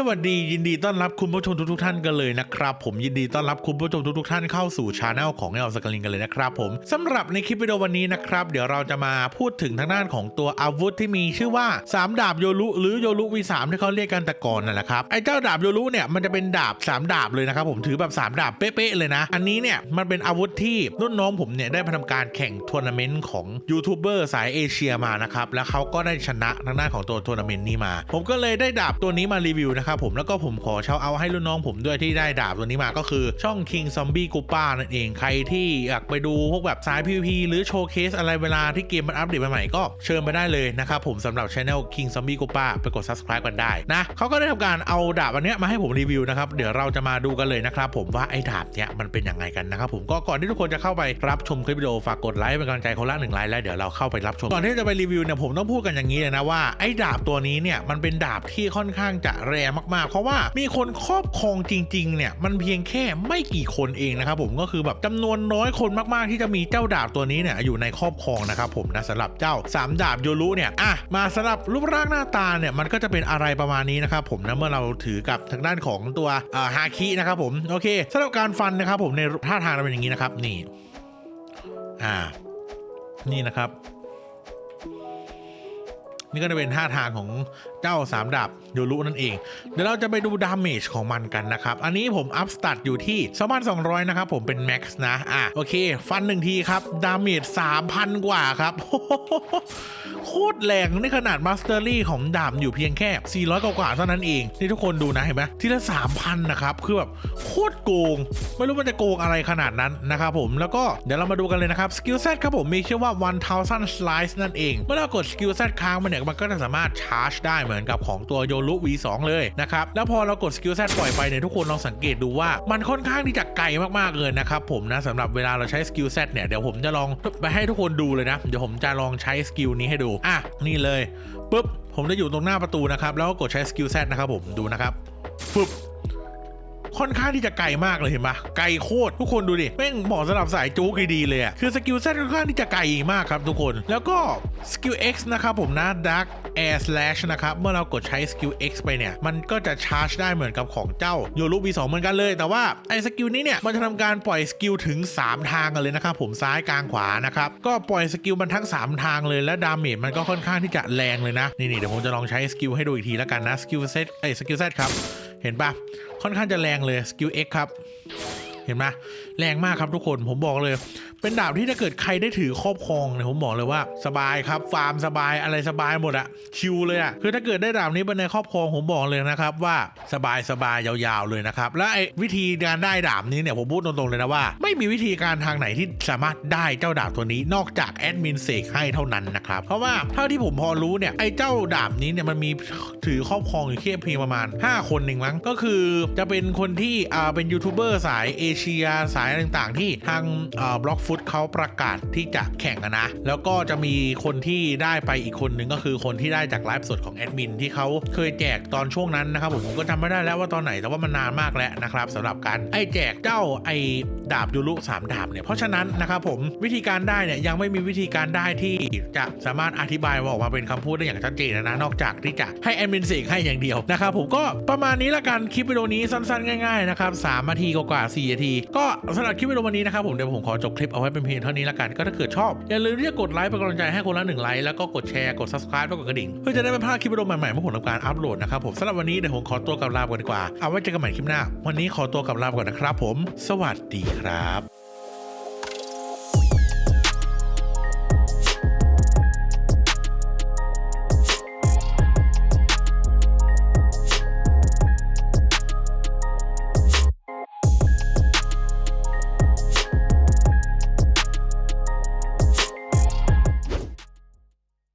สวัสดียินดีต้อนรับคุณผู้ชมทุกๆท่านกันเลยนะครับ ผมยินดีต้อนรับคุณผู้ชมทุกๆท่านเข้าสู่ช anel ของเอลสกลินกันเลยนะครับผมสำหรับในคลิปวิดีโอวันนี้นะครับ เดี๋ยวเราจะมาพูดถึงทางด้านของตัวอาวุธที่มีชื่อว่า 3 ดาบโยรุหรือโยรุ V3 ที่เขาเรียกกันแต่ก่อนนั่นแหละครับไอ้เจ้าดาบโยรุเนี่ยมันจะเป็นดาบ 3 ดาบเลยนะครับผมถือแบบ 3 ดาบเป๊ะๆเลยนะ อันนี้เนี่ยมันเป็นอาวุธที่รุ่นน้องผมเนี่ยได้ไปทำการแข่งทัวร์นาเมนต์ของยูทูบเบอร์สายเอเชียมานะครับแล้วเขาก็ได้ชนะทางด้านของตัวทัวร์นาเมนต์นี้มา ผมก็เลยได้ดาบตัวนี้มารีวิวนะครับผมแล้วก็ผมขอเช่าเอาให้รุ่นน้องผมด้วยที่ได้ดาบตัวนี้มาก็คือช่อง King Zombie g o p a นั่นเองใครที่อยากไปดูพวกแบบสาย PVP หรือโชว์เคสอะไรเวลาที่เกมมันอัปเดตใหม่ๆก็เชิญไปได้เลยนะครับผมสำหรับช anel King Zombie g o p a ไปกด subscribe กันได้นะเขาก็ได้ทำการเอาดาบอันเนี้ยมาให้ผมรีวิวนะครับเดี๋ยวเราจะมาดูกันเลยนะครับผมว่าไอ้ดาบเนี้ยมันเป็นยังไงกันนะครับผมก็ก่อนที่ทุกคนจะเข้าไปรับชมคลิปวิดีโอฝากกดไลค์เป็นกำลังใจคนละหนึ่งไลค์แล้วเดี๋ยวเราเข้าไปรับชมก่อนที่จะไปรีวิวเนี่ยผมต้องพูดกันอย่างนี้เลยนะว่าไอ้ดาบตัวนี้เนี่ยมันเป็นดาบที่ค่อนข้างจะแรงมากๆ เพราะว่ามีคนครอบครองจริงๆเนี่ยมันเพียงแค่ไม่กี่คนเองนะครับผมก็คือแบบจำนวนน้อยคนมากๆ ที่จะมีเจ้าดาบตัวนี้เนี่ยอยู่ในครอบครองนะครับผมนะสำหรับเจ้าสามดาบโยรุเนี่ยอะมาสำหรับรูปร่างหน้าตาเนี่ยมันก็จะเป็นอะไรประมาณนี้นะครับผมนะเมื่อเราถือกับทางด้านของตัวฮาคินะครับผมโอเคสำหรับการฟันนะครับผมในท่าทางเราเป็นอย่างนี้นะครับนี่อ่านี่นะครับ นี่ก็จะเป็นท่าทางของเจ้าสามดาบโยรุนั่นเอง เดี๋ยวเราจะไปดูดาเมจของมันกันนะครับ อันนี้ผมอัพสตัดอยู่ที่สมาน200 นะครับ ผมเป็นแม็กซ์นะ อะ โอเค ฟันหนึ่งทีครับ ดาเมจ 3,000 กว่าครับ โคตรแรงในขนาดมาสเตอรี่ของดาบอยู่เพียงแค่ 400 กว่าเท่านั้นเอง นี่ทุกคนดูนะ เห็นไหมทีละ 3,000 นะครับ คือแบบโคตรโกง ไม่รู้มันจะโกงอะไรขนาดนั้นนะครับผม แล้วก็เดี๋ยวเรามาดูกันเลยนะครับ สกิลเซตครับผมมีชื่อว่า 1000 slice นั่นเอง เมื่อเรากดสกิลเซตค้างมันเนี่ยมันก็จะสามารถชาร์จได้เหมือนกับของตัวโยลุ V2 เลยนะครับแล้วพอเรากดสกิลเซตปล่อยไปเนี่ยทุกคนลองสังเกตดูว่ามันค่อนข้างที่จะไกลมากๆเลยนะครับผมนะสำหรับเวลาเราใช้สกิลเซตเนี่ยเดี๋ยวผมจะลองไปให้ทุกคนดูเลยนะเดี๋ยวผมจะลองใช้สกิลนี้ให้ดูอะนี่เลยปุ๊บผมจะอยู่ตรงหน้าประตูนะครับแล้วก็กดใช้สกิลเซตนะครับผมดูนะครับปุ๊บ ค่อนข้างที่จะไกลมากเลยเห็นปะไกลโคตรทุกคนดูดิแม่งเหมาะสำหรับสายจู๊กดีเลยอะคือสกิลเซตค่อนข้างที่จะไกลมากครับทุกคน แล้วก็สกิล X นะครับผมนะ Dark Air Slash นะครับ เมื่อเรากดใช้สกิล X ไปเนี่ย มันก็จะชาร์จได้เหมือนกับของเจ้าโยรุ V2 เหมือนกันเลย แต่ว่าไอ้สกิลนี้เนี่ย มันจะทำการปล่อยสกิลถึง 3 ทางกันเลยนะครับผมซ้ายกลางขวานะครับ ก็ปล่อยสกิลมันทั้ง 3 ทางเลยและดาเมจมันก็ค่อนข้างที่จะแรงเลยนะ นี่ๆเดี๋ยวผมจะลองใช้สกิลให้ดูอีกทีแล้วกันนะสกิลเซตไอ้สกิลเซตครับเห็นปะ ค่อนข้างจะแรงเลยสกิล X ครับ เห็นไหมแรงมากครับทุกคนผมบอกเลย เป็นดาบที่ถ้าเกิดใครได้ถือครอบครองเนี่ยผมบอกเลยว่า สบายครับฟาร์มสบายอะไรสบายหมดอะชิวเลยอะคือถ้าเกิดได้ดาบนี้ไปในครอบครองผมบอกเลยนะครับว่าสบายสบายยาวๆเลยนะครับและไอ้วิธีการได้ดาบนี้เนี่ยผมพูดตรงๆเลยนะว่า ไม่มีวิธีการทางไหนที่สามารถได้เจ้าดาบตัวนี้นอกจากแอดมินเสกให้เท่านั้นนะครับเพราะว่าเท่าที่ผมพอรู้เนี่ยไอ้เจ้าดาบนี้เนี่ยมันมีถือครอบครองอยู่แค่เพียงประมาณ 5 คนหนึ่งมั้งก็คือจะเป็นคนที่อ่าเป็นยูทูบเบอร์สายเอเชียสายต่างๆ ที่ทางอ่าบล็อกฟุตเขาประกาศที่จะแข่งนะ แล้วก็จะมีคนที่ได้ไปอีกคนนึงก็คือคนที่ได้จากไลฟ์สดของแอดมินที่เขาเคยแจกตอนช่วงนั้นนะครับผมผมก็จำไม่ได้แล้วว่าตอนไหนแต่ว่ามันนานมากแล้วนะครับสำหรับการไอ้แจกเจ้าไอ้ดาบยูรุสามดาบเนี่ยเพราะฉะนั้นนะครับผมวิธีการได้เนี่ยยังไม่มีวิธีการได้ที่จะสามารถอธิบายออกมาเป็นคำพูดได้อย่างชัดเจนนะนอกจากที่จะให้แอดมินเสกให้อย่างเดียวนะครับผมก็ประมาณนี้ละกันคลิปวิดีโอนี้สั้นๆ ง่ายๆนะครับสามนาทีกว่าๆสี่นาที ก็สำหรับคลิปวิดีโอวันนี้นะครับผมเดี๋ยวผมขอจบคลิปเอาไว้เป็นเพียงเท่านี้ละกัน ก็ถ้าเกิดชอบ อย่าลืมที่จะกดไลค์เป็นกำลังใจให้คนละหนึ่งไลค์แล้วก็กดแชร์กด subscribe แล้วกดกระดิ่งเพื่อจะได้ไม่พลาดคลิปวิดีโอใหม่ๆเมื่อผมทำการอัปโหลดนะครับผมสำหรับวันนี้เดี๋ยวผมขอตัวกลับลาไปก่อนดีกว่าเอาไว้เจอกันใหม่คลิปหน้า วันนี้ขอตัวกลับลาไปก่อนนะครับผม สวัสดีครับ